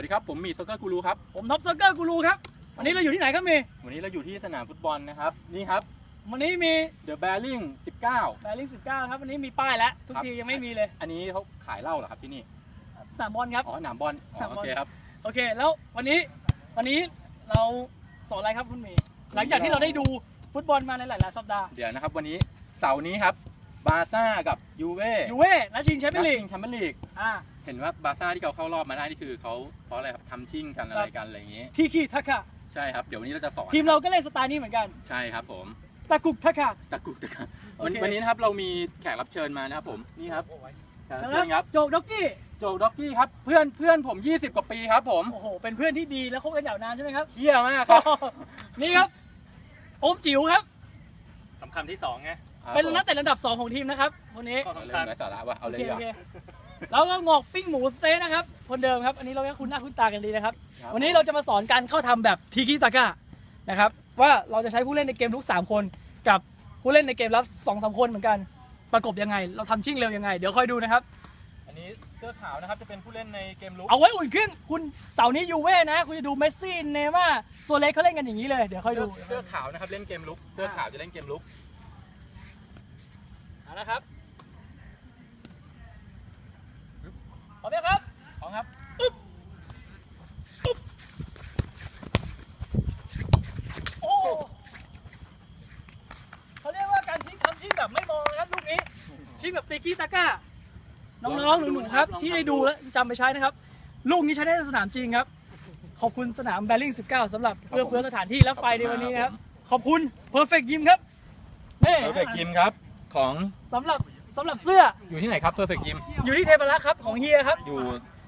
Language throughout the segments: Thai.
วัสดีครับ ผมมีโซเกอร์กูรูครับ ผมท็อปซ็อกเกอร์กูรูครับ วันนี้เราอยู่ที่ไหนครับเมย์วันนี้เราอยู่ที่สนามฟุตบอลนะครับ นี่ครับ วันนี้มี The Bearing 19แบริ่ง19 ครับ วันนี้มีป้ายแล้ว ทุกครับทียังไม่มีเลย อันนี้เขาขายเหล้าเหรอครับที่นี่ สนามบอลครับ อ๋อ สนามบอลอ๋สนามอบโออลเคครับ โอเค แล้ววันนี้ วันนี้เราสอนอะไรครับคุณเมย์หลังจากที่เราได้ดูฟุตบอลมาในหลายๆสัปดาห์ เดี๋ยวนะครับวันนี้เสาร์นี้ครับ บาซ่ากับยูเว่ ยูเว่และชิงแชมเปี้ยนลีก แชมเปี้ยนลีก อ่า เห็นว่าบาซ่าที่เขาเข้ารอบมาได้นี่คือเขาเพราะอะไรครับทำชิ่งกันอะไรกันอะไรอย่างงี้ ทีคีทักคะใช่ครับเดี๋ยววันนี้เราจะสอนทีมเราก็เล่นสไตล์นี้เหมือนกัน ใช่ครับผมตะกุกทักคะตะกุกตะกักโอวันเควันนี้นะครับเรามีแขกรับเชิญมานะครับผมนี่ครับแขกรับนะเชิญครับโจกด็อกกี้โจด็อกกี้ครับเพื่อนเพื่อนผม 20 กว่าปีครับผมโอ้โหเป็นเพื่อนที่ดีและคบกันยาวนานใช่ไหมครับเฮี้ยมากครับนี่ครับโอมจิ๋วครับสำคัญที่สองไงเป็นนักเตะระดับ 2 ของทีมนะครับคนนี้ข้อเอาสำเรื่คัอญงไร้สาระว่ะเอาโอเลยเคดีกโอว่าเค แล้วก็งอกปิ้งหมูสเต๊ะนะครับ คนเดิมครับ อันนี้เราก็คุ้นหน้าคุ้นตากันดีนะครับ ครับวันนี้เราจะมาสอนการเข้าทำแบบทีคิตาก้านะครับ ว่าเราจะใช้ผู้เล่นในเกมลุก3 คนกับผู้เล่นในเกมรับ2อสคนเหมือนกัน ประกบยังไง เราทำชิ่งเร็วยังไง เดี๋ยวคอยดูนะครับ อันนี้เสื้อขาวนะครับจะเป็นผู้เล่นในเกมลุกเอาไว้อุ่นเครื่องคุณเสาร์นี้ยูเว่นะ คุณจะดูเมสซี่เนย์ม่าโซเล็กเขาเล่นกันอย่างนี้เลย เดี๋ยวค่อยเสื้ดู อเสื้อขาวนะครับเล่นเกมลุกเสื้อขาวจะเล่นเกมลุกเอาละครับพร้อมยังครับ พร้อมครับ โอ้เขาเรียกว่าการชิงทำชิงแบบไม่มองนะครับลูกนี้ ชิงแบบตีกี้ตาก้า น้องๆหนูๆครับ ที่ได้ดูแล้วจำไปใช้นะครับ ลูกนี้ใช้ได้ในสนามจริงครับ ขอบคุณสนามแบริ่ง19สำหรับเอื้อเฟื้อสถานที่และไฟในวันนี้นะครับ ขอบคุณ Perfect Gym ครับนี่ Perfect Gym ครับของสำหรับสำหรับเสื้ออยู่ที่ไหนครับ Perfect Gym อยู่ที่เทพรักษ์ครับของเฮียครับ อยู่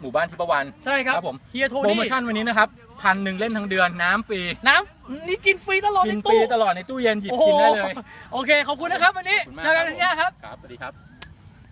หมู่บ้านทิพวรรณใช่ครับครับผมเฮียโทโปรนี่โมชั่นวันนี้นะครับพันหนึ่งเล่นทั้งเดือนน้ำฟรีน้ำนี่กินฟรีตลอดกิในนฟรีตู้ตลอดในตู้เย็นหยิบโอ้โหกินได้เลย โอเคขอบคุณนะครับวันนี้ขอบคุณมากเจอกันที่หน้าครับ ครับสวัสดีครับ